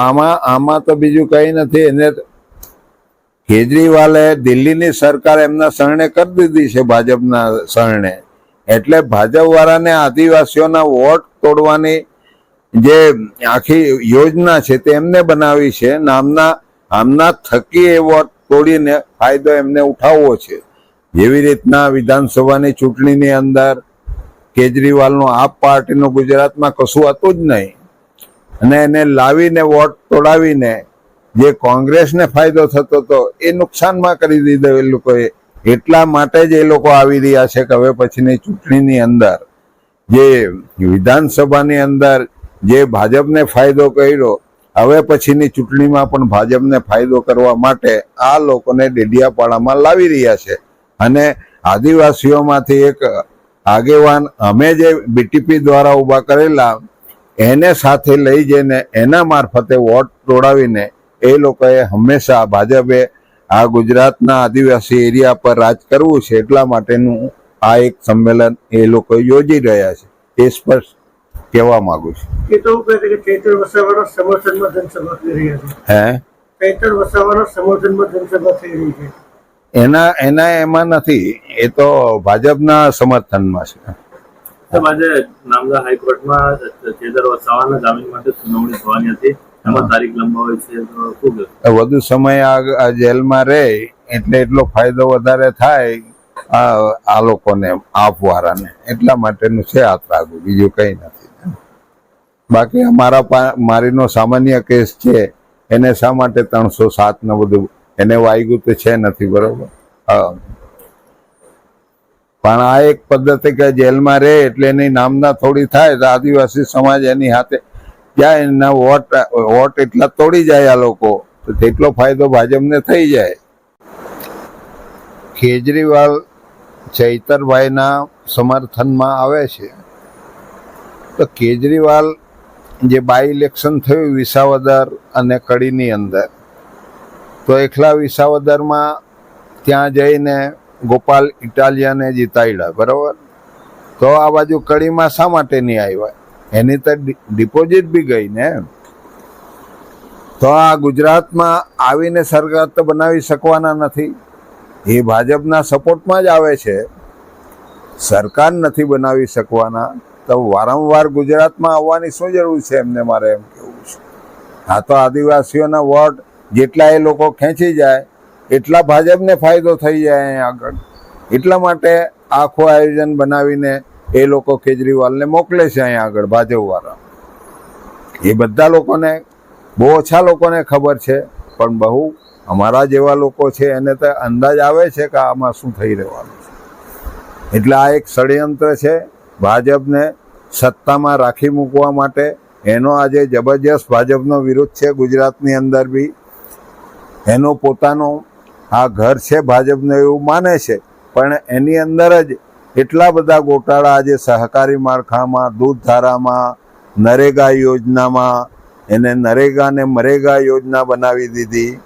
આમાં આમાં તો બીજું કઈ નથી. કેજરીવાલે દિલ્હીની સરકાર એમના શરણે કરી દીધી છે, ભાજપના શરણે. એટલે ભાજપ વાળાને આદિવાસીઓના વોટ તોડવાની જે આખી યોજના છે તે એમને બનાવી છે નામના આમના થકી એ વોટ તોડીને ફાયદો એમને ઉઠાવવો છે. જેવી રીતના વિધાનસભાની ચૂંટણીની અંદર કેજરીવાલનું આપ પાર્ટીનું ગુજરાતમાં કશું હતું જ નહીં. અને એને લાવીને વોટ તોડાવીને જે કોંગ્રેસને ફાયદો થતો હતો એ નુકસાનમાં કરી દીધો એ લોકોએ. એટલા માટે જ એ લોકો આવી રહ્યા છે કે હવે પછીની ચૂંટણીની અંદર. જે વિધાનસભાની અંદર જે ભાજપને ફાયદો કર્યો, હવે પછીની ચૂંટણીમાં પણ ભાજપને ફાયદો કરવા માટે આ લોકોને ડેડિયાપાડામાં લાવી રહ્યા છે. અને આદિવાસીઓમાંથી એક આગેવાન, અમે જે બીટીપી દ્વારા ઊભા કરેલા, એને સાથે લઈ જઈને એના મારફતે વોટ તોડાવીને એ લોકોએ હંમેશા ભાજપે આ ગુજરાતના આદિવાસી એરિયા પર રાજ કરવું છે એટલા માટેનું આ એક સંમેલન એ લોકો યોજી રહ્યા છે. એ સ્પષ્ટ કહેવા માંગુ છું. એ તો હું કહે છે કે ચૈતર વસાવાનો સમર્થનમાં જનસભા થઈ રહ્યા છે. હે? ચૈતર વસાવાનો સમર્થનમાં જનસભા થઈ રહી છે. એના એના એમાં નથી એ તો ભાજપના સમર્થનમાં છે. સાહેબ આજે હાઈકોર્ટમાં ચેતર વસાવાના જામીન માટે સુનાવણી થવાની હતી. એમાં તારીખ લંબાવી છે તો શું વધુ સમય આ જેલમાં રહે એટલે એટલો ફાયદો વધારે થાય આ આ લોકોને આપવાળાને એટલા માટેનું છે આ ત્રાગુ બીજું કંઈ નથી. બાકી અમારા મારીનો સામાન્ય કેસ છે, એને શા માટે ત્રણસો સાત ને બધું, એને વાગ્યું તો છે નથી, બરોબર? પણ આ એક પદ્ધતિ કે જેલમાં રહે એટલે એની નામના થોડી થાય, તો આદિવાસી સમાજ એની હાથે જાય, એના વોટ વોટ એટલા તોડી જાય આ લોકો, તો તેટલો ફાયદો ભાજપને થઈ જાય. કેજરીવાલ ચૈતરભાઈના સમર્થનમાં આવે છે. તો કેજરીવાલ જે બાય ઇલેક્શન થયું વિસાવદર અને કડીની અંદર. તો એકલા વિસાવદરમાં ત્યાં જઈને ગોપાલ ઇટાલિયાને જીતાડ્યા, બરાબર? તો આ બાજુ કડીમાં શા માટે નહીં આવ્યા? એની તો ડિપોઝિટ બી ગઈ ને તો આ ગુજરાતમાં આવીને સરકાર તો બનાવી શકવાના નથી. એ ભાજપના સપોર્ટમાં જ આવે છે. સરકાર નથી બનાવી શકવાના. તો વારંવાર ગુજરાતમાં આવવાની શું જરૂર છે એમને મારે એમ કેવું છે? હા તો આદિવાસીઓના વોટ જેટલા એ લોકો ખેંચી જાય, એટલા ભાજપને ફાયદો થઈ જાય અહીં આગળ. એટલા માટે આખું આયોજન બનાવીને એ લોકો કેજરીવાલને મોકલે છે અહીં આગળ ભાજપવાળા. એ બધા લોકોને, બહુ ઓછા લોકોને ખબર છે, પણ બહુ અમારા જેવા લોકો છે એને તો અંદાજ આવે છે કે આમાં શું થઈ રહેવાનું છે. એટલે આ એક ષડયંત્ર છે ભાજપને સત્તામાં રાખી મૂકવા માટે એનો આજે જબરજસ્ત ભાજપનો વિરોધ છે ગુજરાતની અંદર બી. એનો પોતાનો આ ઘર છે ભાજપને એવું માને છે. પણ એની અંદર જ એટલા બધા ગોટાળા આજે સહકારી માળખામાં દૂધ ધારામાં નરેગા યોજનામાં, એને નરેગાને મરેગા યોજના બનાવી દીધી.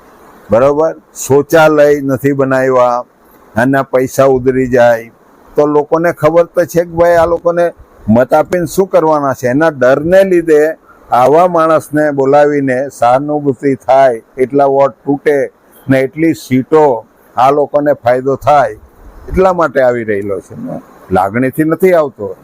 બરાબર? શૌચાલય નથી બનાવ્યા. આના પૈસા ઉધરી જાય. તો લોકોને ખબર તો છે કે ભાઈ આ લોકોને મત આપીને શું કરવાના છે? એના ડરને લીધે આવા માણસને બોલાવીને સહાનુભૂતિ થાય, એટલા વોટ તૂટે ને એટલી સીટો આ લોકોને ફાયદો થાય, એટલા માટે આવી રહેલો છે. લાગણીથી નથી આવતો.